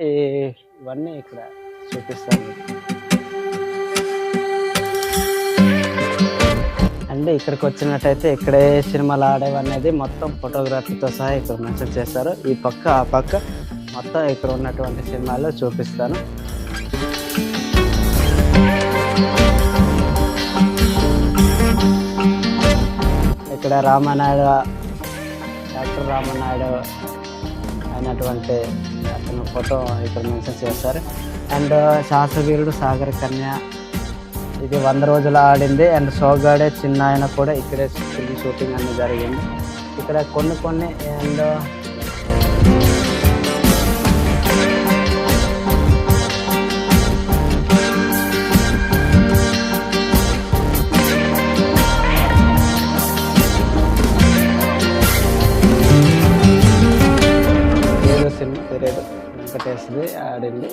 ఈ- ఇవన్నీ ఇక్కడ చూపిస్తాను. అంటే ఇక్కడికి వచ్చినట్టయితే ఇక్కడ ఏ సినిమాలు ఆడేవి అనేది మొత్తం ఫోటోగ్రఫీతో సహా ఇక్కడ మెన్షన్ చేస్తారు ఈ పక్క ఆ పక్క మొత్తం ఇక్కడ ఉన్నటువంటి సినిమాలు చూపిస్తాను. ఇక్కడ రామనాయుడు డాక్టర్ రామనాయుడు అయినటువంటి అతను ఫోటో ఇక్కడ మెన్షన్ చేస్తారు అండ్ శాస్త్రవీరుడు సాగర్ కన్య. ఇది వంద రోజులు ఆడింది. అండ్ సోగాడే చిన్న ఆయన కూడా ఇక్కడే షూటింగ్ అనేది జరిగింది. ఇక్కడ కొన్ని కొన్ని అండ్ వెంకటేష్ది ఆడింది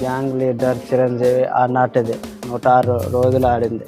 గ్యాంగ్ లీడర్ చిరంజీవి ఆనాటిది నూట ఆరు రోజులు ఆడింది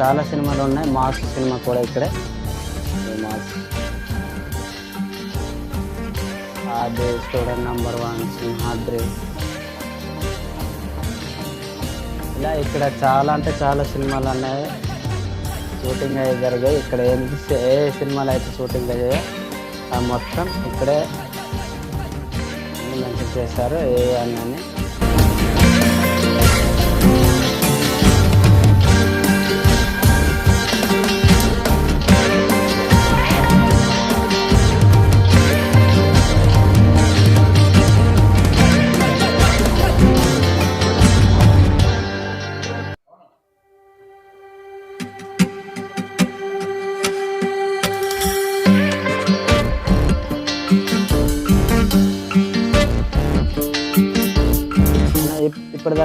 చాలా సినిమాలు ఉన్నాయి. మాస్ సినిమా కూడా ఇక్కడే. మాస్. ఆదే స్టూడెంట్ నెంబర్ వన్ సింహాద్రి ఇలా ఇక్కడ చాలా అంటే చాలా సినిమాలు ఉన్నాయి. షూటింగ్ అయ్యి జరిగాయి. ఇక్కడ ఏం ఏ సినిమాలు అయితే షూటింగ్ అయ్యాయో ఆ మొత్తం ఇక్కడే మెన్షన్ చేశారు. ఏ అని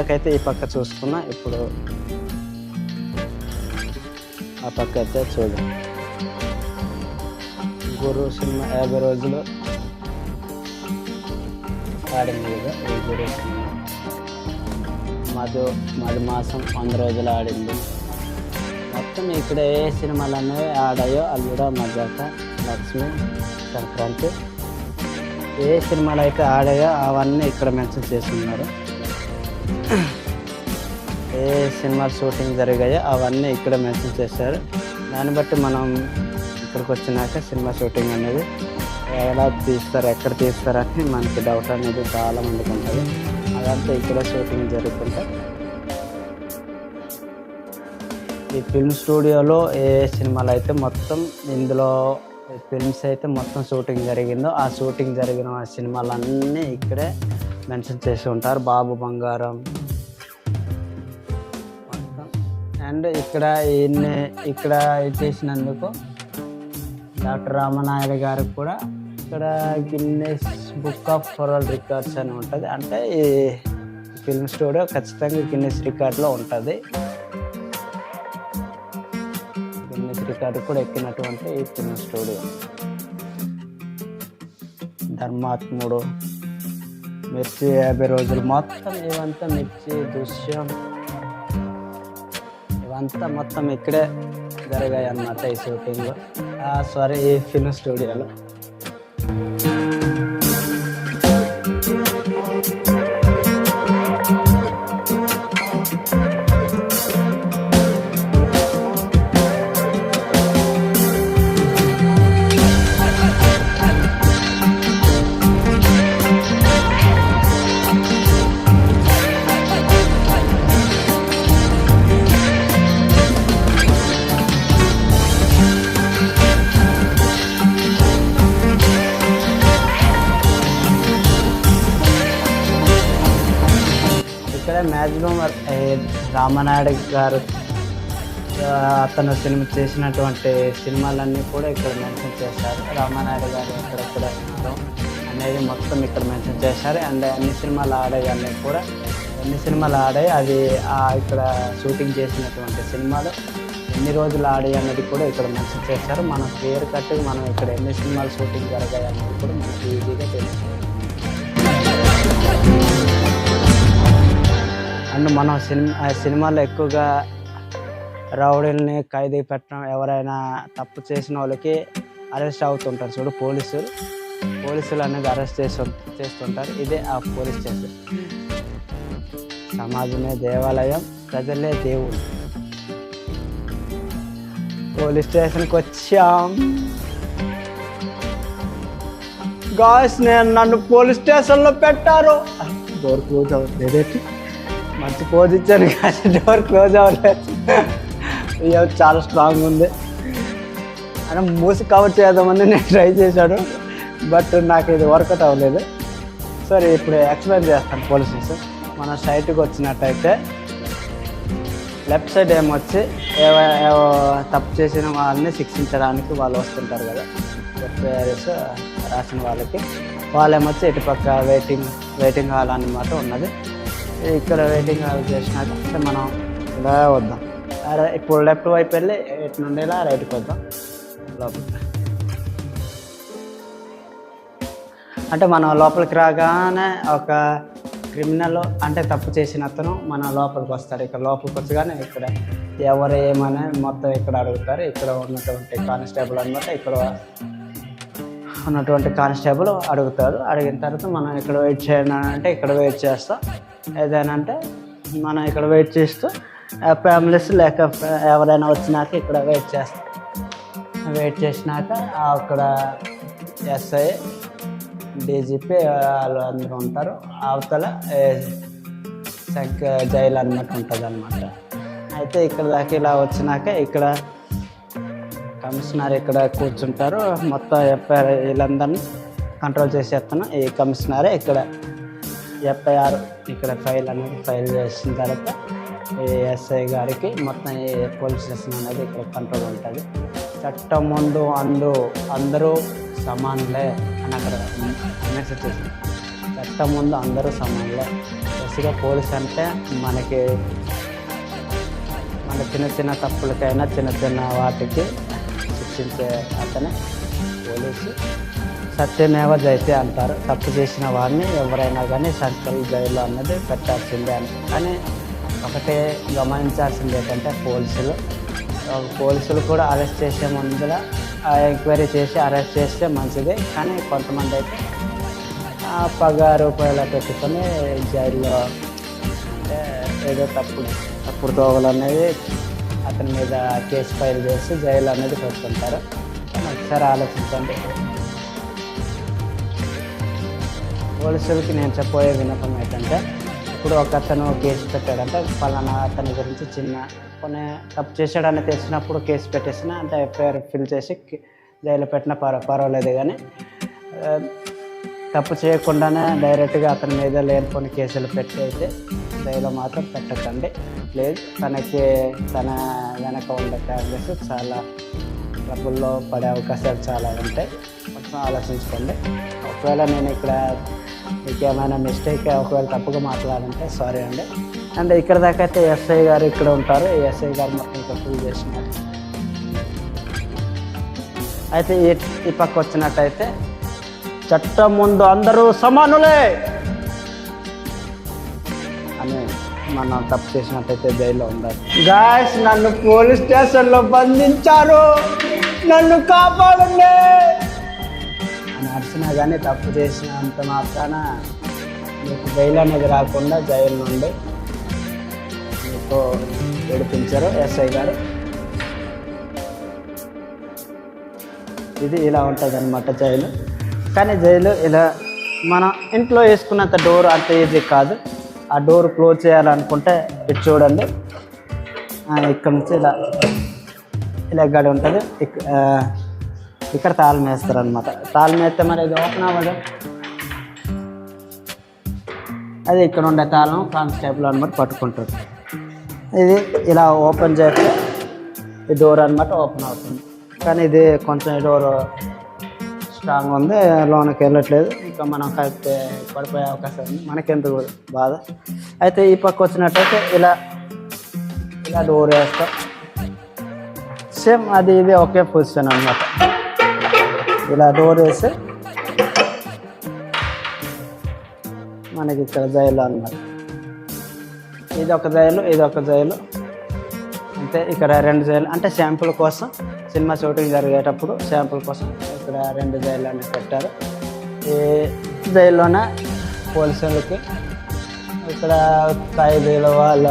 ఇందాకైతే ఈ పక్క చూసుకున్నా ఇప్పుడు ఆ పక్క అయితే చూద్దాం గురు సినిమా యాభై రోజులు ఆడింది కదా ఈ గురు సినిమా. మధు మధు మాసం వంద రోజులు ఆడింది. మొత్తం ఇక్కడ ఏ సినిమాలు అనేవి ఆడాయో అల్లుడ మజాక లక్ష్మి సంక్రాంతి ఏ సినిమాలు అయితే ఆడాయో అవన్నీ ఇక్కడ మెన్షన్ చేస్తున్నారు. ఏ సినిమా షూటింగ్ జరిగాయో అవన్నీ ఇక్కడ మెన్షన్ చేశారు. దాన్ని బట్టి మనం ఇక్కడికి వచ్చినాక సినిమా షూటింగ్ అనేది ఎలా తీస్తారు ఎక్కడ తీస్తారు అని మనకి డౌట్ అనేది చాలా మందికి ఉంటుంది. అదంతా ఇక్కడ షూటింగ్ జరుగుతుంటే ఈ ఫిల్మ్ స్టూడియోలో ఏ సినిమాలు అయితే మొత్తం ఇందులో ఫిల్మ్స్ అయితే మొత్తం షూటింగ్ జరిగిందో ఆ షూటింగ్ జరిగిన ఆ సినిమాలన్నీ ఇక్కడే మెన్షన్ చేసి ఉంటారు. బాబు బంగారం. అండ్ ఇక్కడ ఈయన్ని ఇక్కడ చేసినందుకు డాక్టర్ రామనాయుడు గారికి కూడా ఇక్కడ Guinness book of world records అని ఉంటుంది. అంటే ఈ ఫిల్మ్ స్టూడియో ఖచ్చితంగా గిన్నెస్ రికార్డ్లో ఉంటుంది. కూడా ఎక్కినటువంటి ఈ ఫిల్మ్ స్టూడియో. ధర్మాత్ముడు మిర్చి యాభై రోజులు మొత్తం ఇవంతా మిర్చి దృశ్యం. ఇవంతా మొత్తం ఇక్కడే జరిగాయి అన్నమాట ఈ షూటింగ్లో సారీ ఈ ఫిల్మ్ స్టూడియోలో మ్యాక్సిమం రామనాయుడు eh, గారు అతను సినిమా చేసినటువంటి సినిమాలన్నీ కూడా ఇక్కడ మెన్షన్ చేశారు. రామానాయుడు గారు ఎక్కడెక్కడ అనేది మొత్తం ఇక్కడ మెన్షన్ చేశారు. అండ్ అన్ని సినిమాలు ఆడేవన్నీ కూడా. ఎన్ని సినిమాలు ఆడాయి అది ఇక్కడ షూటింగ్ చేసినటువంటి సినిమాలు ఎన్ని రోజులు ఆడాయి అనేది కూడా ఇక్కడ మెన్షన్ చేశారు. మనం క్లియర్ కట్ మనం ఇక్కడ ఎన్ని సినిమాలు షూటింగ్ జరిగాయి అనేది కూడా మనకి ఈజీగా తెలుస్తుంది. అండ్ మనం సినిమా సినిమాలో ఎక్కువగా రౌడీల్ని ఖైదీ పెట్టడం ఎవరైనా తప్పు చేసిన వాళ్ళకి అరెస్ట్ అవుతుంటారు చూడు పోలీసులు. పోలీసులు అనేది అరెస్ట్ చేసి చేస్తుంటారు. ఇదే ఆ పోలీస్ స్టేషన్. సమాజమే దేవాలయం ప్రజలే దేవుడు పోలీస్ స్టేషన్కి వచ్చాం. గాయస్ నేను నన్ను పోలీస్ స్టేషన్లో పెట్టారు. డోర్ క్లోజ్ మంచి పోజ్ ఇచ్చాను కానీ డోర్ క్లోజ్ అవ్వలేదు. ఇయ్య, చాలా స్ట్రాంగ్ ఉంది. అని మూసి కవర్ చేద్దామని నేను ట్రై చేశాను బట్ నాకు ఇది వర్కౌట్ అవ్వలేదు. సరే ఇప్పుడు ఎక్స్ప్లెయిన్ చేస్తాను పోలీస్ స్టేషన్ మన సైట్కి వచ్చినట్టయితే లెఫ్ట్ సైడ్ ఏమొచ్చి ఏవో ఏవో- తప్పు చేసిన వాళ్ళని శిక్షించడానికి వాళ్ళు వస్తుంటారు కదా. ఎఫ్ఐఆర్ఎస్ రాసిన వాళ్ళకి. వాళ్ళేమొచ్చి ఇటుపక్క వెయిటింగ్ వెయిటింగ్ హాల్ అన్నమాట ఉన్నది. ఇక్కడ వెయిటింగ్ హాల్ చేసినాక మనం ఇలా వద్దాం. ఇప్పుడు లెఫ్ట్ వైపు వెళ్ళి ఇటు నుండి ఇలా రైట్కి వద్దాం. లోపలికి అంటే మనం లోపలికి రాగానే ఒక క్రిమినల్ అంటే తప్పు చేసిన అతను మన లోపలికి వస్తాడు. ఇక్కడ లోపలికి వచ్చగానే ఇక్కడ ఎవరు ఏమని మొత్తం ఇక్కడ అడుగుతారు. ఇక్కడ ఉన్నటువంటి కానిస్టేబుల్ అనమాట ఇక్కడ ఉన్నటువంటి కానిస్టేబుల్ అడుగుతాడు. అడిగిన తర్వాత మనం ఇక్కడ వెయిట్ చేయను అంటే ఇక్కడ వెయిట్ చేస్తాం. ఏదైనా అంటే మనం ఇక్కడ వెయిట్ చేస్తూ ఫ్యామిలీస్ లేక ఎవరైనా వచ్చినాక ఇక్కడ వెయిట్ చేస్తాం. వెయిట్ చేసినాక అక్కడ ఎస్ఐ డీజీపీ వాళ్ళు అందరూ ఉంటారు. అవతల ఏ, జైలు అన్నమాట ఉంటుంది అనమాట అయితే ఇక్కడ దాకా ఇలా వచ్చినాక ఇక్కడ కమిషనర్ ఇక్కడ కూర్చుంటారు. మొత్తం ఎఫ్ఐఆర్ వీళ్ళందరినీ కంట్రోల్ చేసేస్తాను ఈ కమిషనరే ఇక్కడ ఎఫ్ఐఆర్ ఇక్కడ ఫైల్ అనేది ఫైల్ చేసిన తర్వాత ఏఎస్ఐ ఎస్ఐ గారికి మొత్తం ఏ పోలీస్ స్టేషన్ అనేది ఇక్కడ కంట్రోల్ ఉంటుంది. చట్టం ముందు అందు అందరూ సమానులే అని అక్కడ మెసేజ్ చేసింది. చట్టం ముందు అందరూ సమానులే. బేసిక్గా పోలీస్ అంటే మనకి మన చిన్న చిన్న తప్పులకైనా చిన్న చిన్న వాటికి శిక్షించే అతనే పోలీసు. సత్యమేవ జైతే అంటారు. తప్పు చేసిన వారిని ఎవరైనా కానీ సెంట్రల్ జైలు అన్నది పెట్టాల్సిందే అని. కానీ ఒకటే గమనించాల్సింది ఏంటంటే పోలీసులు. పోలీసులు కూడా అరెస్ట్ చేసే ముందర ఎంక్వైరీ చేసి అరెస్ట్ చేస్తే మంచిదే. కానీ కొంతమంది అయితే పగ రూపాయలు పెట్టుకొని జైల్లో అంటే ఏదో తప్పుడు తప్పుడు దోవలు అనేది అతని మీద కేసు ఫైల్ చేసి జైలు అనేది పెట్టుకుంటారు ఒకసారి ఆలోచించండి. పోలీసులకి నేను చెప్పబోయే విన్నపం ఏంటంటే ఇప్పుడు ఒక అతను కేసు పెట్టాడంటే పలానా అతని గురించి చిన్న కొన్ని తప్పు చేశాడని తెలిసినప్పుడు కేసు పెట్టేసిన అంటే ఎఫ్ఐఆర్ ఫిల్ చేసి జైలు పెట్టిన పర్వ పర్వాలేదు కానీ తప్పు చేయకుండానే డైరెక్ట్గా అతని మీద లేనిపోని కేసులు పెట్టి అయితే జైలు మాత్రం పెట్టకండి. లేదు తనకి తన వెనక ఉండే కాంగ్రెస్ చాలా ట్రబుల్లో పడే అవకాశాలు చాలా ఉంటాయి. ఆలోచించుకోండి. ఒకవేళ నేను ఇక్కడ మీకు ఏమైనా మిస్టేక్ ఒకవేళ తప్పుగా మాట్లాడంటే సారీ అండి. అండ్ ఇక్కడ దాకా అయితే ఎస్ఐ గారు ఇక్కడ ఉంటారు. ఎస్ఐ గారు మొత్తం ఇక్కడ ఫుల్ చేసినారు అయితే ఈ ఈ పక్క వచ్చినట్టయితే చట్టం ముందు అందరూ సమానులే అని మనం తప్పు చేసినట్టయితే జైల్లో ఉండాలి. గాయస్ నన్ను పోలీస్ స్టేషన్లో బంధించారు. నన్ను కాపాడండి. చేసినా కానీ తప్పు చేసినంత మాత్రాన మీకు జైలు అనేది రాకుండా జైలు నుండి మీకు విడిపించారు ఎస్ఐ గారు. ఇది ఇలా ఉంటుంది అనమాట జైలు. కానీ జైలు ఇలా మనం ఇంట్లో వేసుకున్నంత డోర్ అంత ఈజీ కాదు. ఆ డోర్ క్లోజ్ చేయాలనుకుంటే ఇటు చూడండి. ఇక్కడ నుంచి ఇలా ఇలా గడి ఉంటుంది. ఇక్- ఇక్కడ తాళం వేస్తారు అనమాట తాళం వేస్తే మరి ఇది ఓపెన్ అవ్వదు. అది ఇక్కడ ఉండే తాళం కానిస్టేబుల్ అనమాట పట్టుకుంటుంది ఇది ఇలా ఓపెన్ చేస్తే ఈ డోర్ అనమాట ఓపెన్ అవుతుంది. కానీ ఇది కొంచెం డోర్ స్ట్రాంగ్ ఉంది లోనకి వెళ్ళట్లేదు. ఇంకా మనం కలిపితే పడిపోయే అవకాశం ఉంది. మనకెందుకు బాధ. అయితే ఈ పక్క వచ్చినట్టయితే ఇలా ఇలా డోర్ వేస్తాం. సేమ్ అది ఇది ఒకే పొజిషన్ అనమాట ఇలా డోర్ వేస్తే మనకి ఇక్కడ జైలు అన్నమాట. ఇది ఒక జైలు ఇది ఒక జైలు అంటే ఇక్కడ రెండు జైలు అంటే శాంపుల్ కోసం సినిమా షూటింగ్ జరిగేటప్పుడు శాంపుల్ కోసం ఇక్కడ రెండు జైలు అనేది పెట్టారు. ఈ జైల్లోనే పోలీసులకి ఇక్కడ ఖైదీలు వాళ్ళ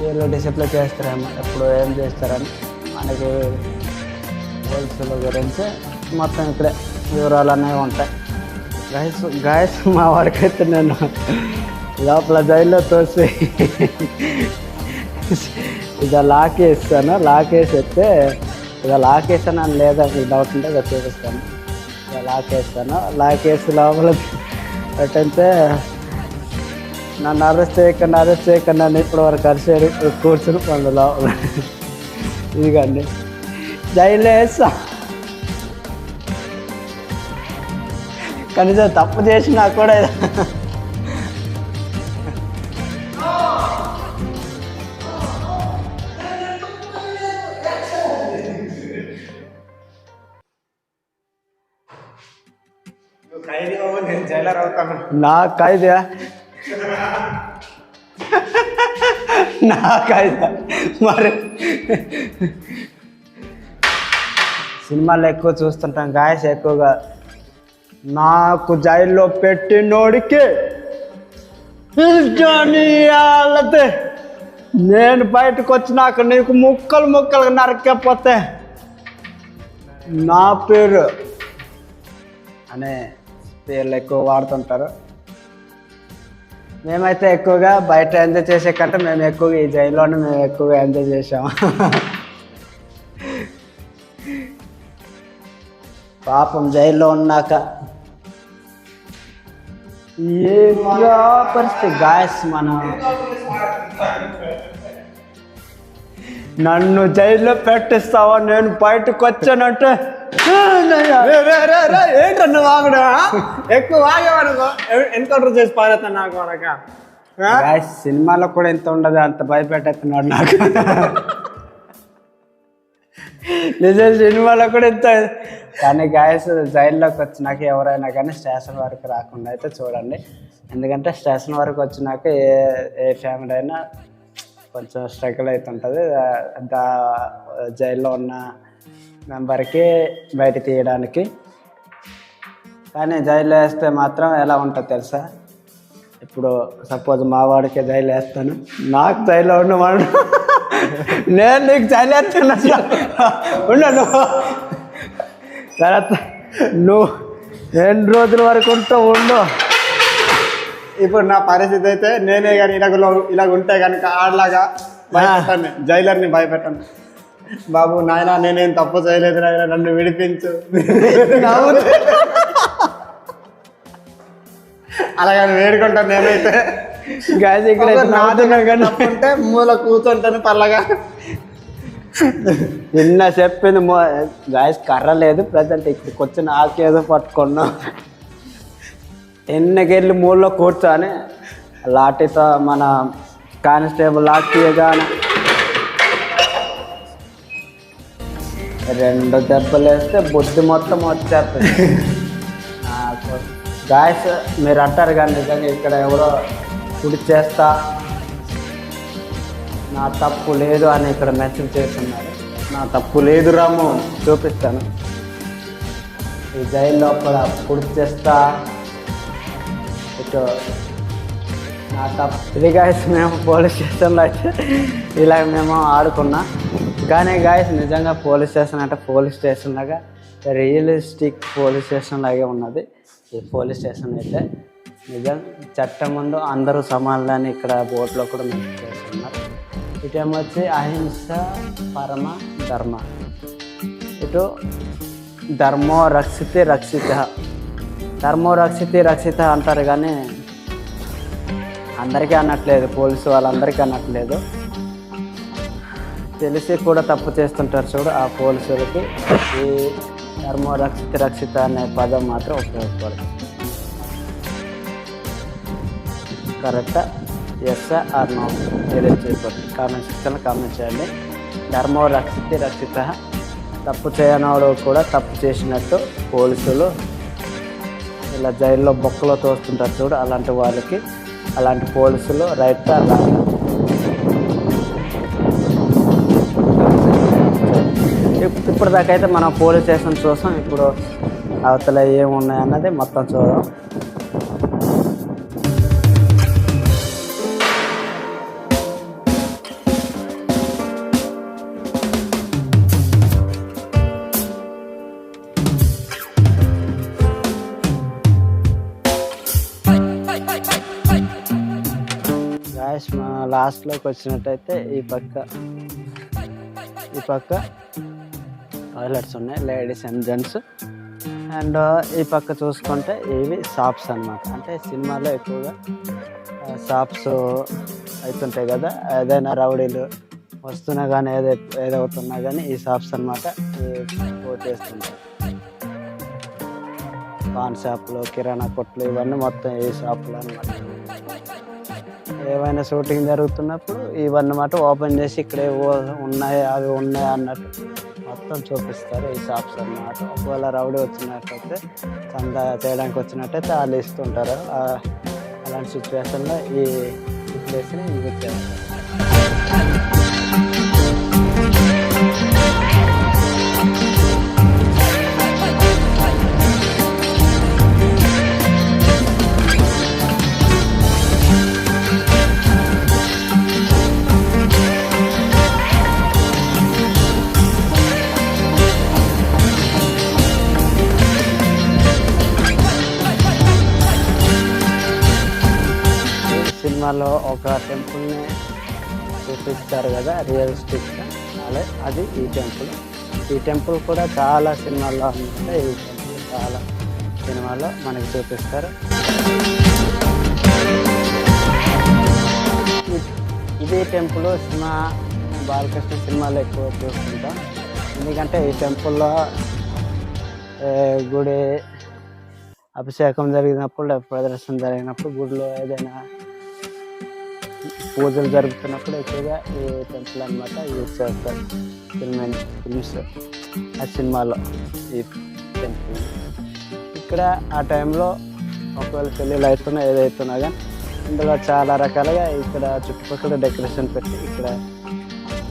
వీళ్ళు డిసిప్లిన్ చేస్తారేమో ఎప్పుడు ఏం చేస్తారని మనకి హోల్సేల్ గురించి మొత్తం ఇక్కడే వివరాలు అనేవి ఉంటాయి. గాయస్ గాయస్ మా వాడికైతే నేను లోపల జైల్లో తోసి ఇక లాక్ వేస్తాను లాక్ వేసి వస్తే ఇక లాక్ వేసాను అని లేదా మీకు డౌట్ ఉంటే ఇక చూపిస్తాను. ఇక లాక్ వేస్తాను లాక్ వేసి లోపల పెట్టంటే నన్ను అరెస్ట్ చేయకుండా అరెస్ట్ చేయకుండా నన్ను ఇప్పటివరకు వరకు అరిసాడు కూర్చుని పండు లోపల. ఇదిగండి. జైలు వేస్తా కనీసం తప్పు చేసినా కూడా ఖైదీ అవ్వు, నేను జైలర్ అవుతాను నా ఖైదా నా ఖైదా మరి సినిమాలు ఎక్కువ చూస్తుంటాం గాయస్ ఎక్కువగా. నాకు జైల్లో పెట్టినోడికి వాళ్ళతే నేను బయటకు వచ్చినాక నీకు ముక్కలు ముక్కలు నరకపోతే. నా పేరు అనే పేర్లు ఎక్కువ వాడుతుంటారు. మేమైతే ఎక్కువగా బయట ఎంజాయ్ చేసే కంటే మేము ఎక్కువగా ఈ జైల్లోనే మేము ఎక్కువగా ఎంజాయ్ చేసాము పాపం జైల్లో ఉన్నాక. ఏమిరా పరిస్థితి? గాయస్ మనం నన్ను జైల్లో పెట్టిస్తావా? నేను బయటకు వచ్చానంటే. ఏంటో నువ్వు వాగడా ఎక్కువ వాగేవనుకో ఎన్కౌంటర్ చేసి పారేస్తాను నాకు గాయస్ సినిమాలో కూడా ఎంత ఉండదు అంత భయపెట్టేస్తున్నాడు నాకు. నిజం సినిమాలో కూడా ఎంత కానీ గాయస్ జైల్లోకి వచ్చినాక ఎవరైనా కానీ స్టేషన్ వరకు రాకుండా అయితే చూడండి. ఎందుకంటే స్టేషన్ వరకు వచ్చినాక ఏ ఏ ఫ్యామిలీ అయినా కొంచెం స్ట్రగుల్ అవుతుంటుంది. దా జైల్లో ఉన్న మెంబర్కి బయట తీయడానికి. కానీ జైల్లో వేస్తే మాత్రం ఎలా ఉంటుంది తెలుసా? ఇప్పుడు సపోజ్ మా వాడికే జైలు వేస్తాను. నాకు జైల్లో ఉన్నవాడు నేను నీకు వేస్తున్నా ఉండను తర్వాత నువ్వు ఎన్ని రోజుల వరకు ఉంటావు ఉండు. ఇప్పుడు నా పరిస్థితి అయితే నేనే కానీ ఇలాగ ఇలాగ ఉంటే కనుక ఆడలాగా భయపెట్టాను. జైలర్ని భయపెట్టాను. బాబు నాయన నేనేం తప్పు చేయలేదు నాయన నన్ను విడిపించు. అలాగని వేడుకుంటాను నేనైతే. గాయస్ ఇక్కడ ఒకవేళ ఎట్లా నాది నవ్వుతున్నా కానీ ఉంటే మూల కూర్చుంటాను పల్లగా నిన్న చెప్పింది గాయస్ కర్ర లేదు ప్రజెంట్. ఇక్కడికి వచ్చి నాకేదో పట్టుకున్నా. ఎన్నకెళ్ళి మూలలో కూర్చొని లాఠీతో మన కానిస్టేబుల్ లాఠీ తీయగానే రెండు దెబ్బలు వేస్తే బుద్ధి మొత్తం వచ్చేస్తుంది. గాయస్ మీరు అంటారు కానీ నిజంగా ఇక్కడ ఎవరో కుడి చేస్తా. నా తప్పు లేదు అని ఇక్కడ మెసేజ్ చేస్తున్నారు. నా తప్పు లేదు రాము చూపిస్తాను. ఈ జైలు లోపల పుడి చేస్తా. ఇటు నా తప్పు ఇది గాయస్ మేము పోలీస్ స్టేషన్లో అయితే ఇలా మేము ఆడుకున్నాం. కానీ గాయస్ నిజంగా పోలీస్ స్టేషన్ అంటే పోలీస్ స్టేషన్ లాగా రియలిస్టిక్ పోలీస్ స్టేషన్ లాగే ఉన్నది. ఈ పోలీస్ స్టేషన్ అయితే నిజం చట్టం ముందు అందరూ సమానులని ఇక్కడ బోర్డులో కూడా మెన్షన్ చేస్తున్నారు. ఇటేమో వచ్చి అహింస పరమ ధర్మ. ఇటు ధర్మో రక్షితే రక్షిత. ధర్మో రక్షితే రక్షిత అంటారు కానీ అందరికీ అనట్లేదు పోలీసు వాళ్ళందరికీ అనట్లేదు. తెలిసి కూడా తప్పు చేస్తుంటారు చూడు ఆ పోలీసులకి. ఈ ధర్మ రక్షిత రక్షిత అనే పదం మాత్రం ఉపయోగపడుతుంది. కరెక్టా? ఎస్ ఆర్ నో ఏదైతే చేయకూడదు కామెంట్ సెక్షన్లో కామెంట్ చేయండి. ధర్మో రక్షిత. రక్షిత తప్పు చేయనోడు కూడా తప్పు చేసినట్టు పోలీసులు ఇలా జైల్లో బొక్కలో తోస్తుంటారు చూడు అలాంటి వాళ్ళకి. అలాంటి పోలీసులు రైట్ అలా ఇప్- దాకైతే మనం పోలీస్ స్టేషన్ చూసాం. ఇప్పుడు అవతల ఏమున్నాయి అన్నది మొత్తం చూద్దాం. లాస్ట్లోకి వచ్చినట్టయితే ఈ పక్క ఈ పక్క టాయిలెట్స్ ఉన్నాయి లేడీస్ అండ్ జెంట్స్ అండ్ ఈ పక్క చూసుకుంటే ఇవి షాప్స్ అన్నమాట. అంటే సినిమాలో ఎక్కువగా షాప్స్ అవుతుంటాయి కదా ఏదైనా రౌడీలు వస్తున్నా కానీ ఏదో ఏదవుతున్నా కానీ ఈ షాప్స్ అనమాట చేస్తుంటాయి. పాన్ షాపులు కిరాణా కొట్లు ఇవన్నీ మొత్తం ఈ షాపులు అనమాట ఏమైనా షూటింగ్ జరుగుతున్నప్పుడు ఇవన్నీ మాట ఓపెన్ చేసి ఇక్కడే ఉన్నాయి అవి ఉన్నాయి అన్నట్టు మొత్తం చూపిస్తారు ఈ షాప్స్ అన్నమాట. ఒకవేళ రౌడీ వచ్చినట్టయితే చందా చేయడానికి వచ్చినట్టయితే వాళ్ళు ఇస్తుంటారు. అలాంటి సిచ్యువేషన్లో ఈ ఈ ప్లేస్ని యూజ్ చేస్తారు. చూపిస్తారు కదా రియలిస్టిక్గా అలా అది ఈ టెంపుల్ ఈ టెంపుల్ కూడా చాలా సినిమాల్లో అంటే ఈ టెంపుల్ చాలా సినిమాల్లో మనకి చూపిస్తారు. ఇదే ఇది టెంపుల్ సినిమా బాలకృష్ణ సినిమాలో ఎక్కువ చూస్తుంటాం. ఎందుకంటే ఈ టెంపుల్లో గుడి అభిషేకం జరిగినప్పుడు లేకపోతే ప్రదర్శన జరిగినప్పుడు గుడిలో ఏదైనా పూజలు జరుగుతున్నప్పుడు ఎక్కువగా ఈ టెంపుల్ అనమాట యూజ్ చేస్తారు. ఫిల్మ్ ఫిల్మ్స్ ఆ సినిమాలో ఈ టెంపుల్ ఇక్కడ ఆ టైంలో ఒకవేళ పెళ్ళిళ్ళు అవుతున్నా ఏదైతున్నా కానీ ఇందులో చాలా రకాలుగా ఇక్కడ చుట్టుపక్కల డెకరేషన్ పెట్టి ఇక్కడ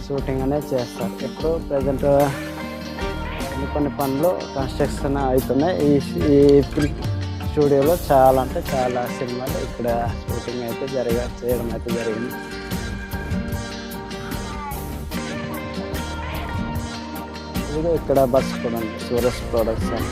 షూటింగ్ అనేది చేస్తారు. ఇప్పుడు ప్రజెంట్ కొన్ని కొన్ని పనులు కన్స్ట్రక్షన్ అవుతున్నాయి ఈ స్టూడియోలో చాలా అంటే చాలా సినిమాలు ఇక్కడ షూటింగ్ అయితే జరగ చేయడం అయితే జరిగింది. ఇదిగో ఇక్కడ బస్ కూడా ఉంది సూరస్ ప్రొడక్షన్.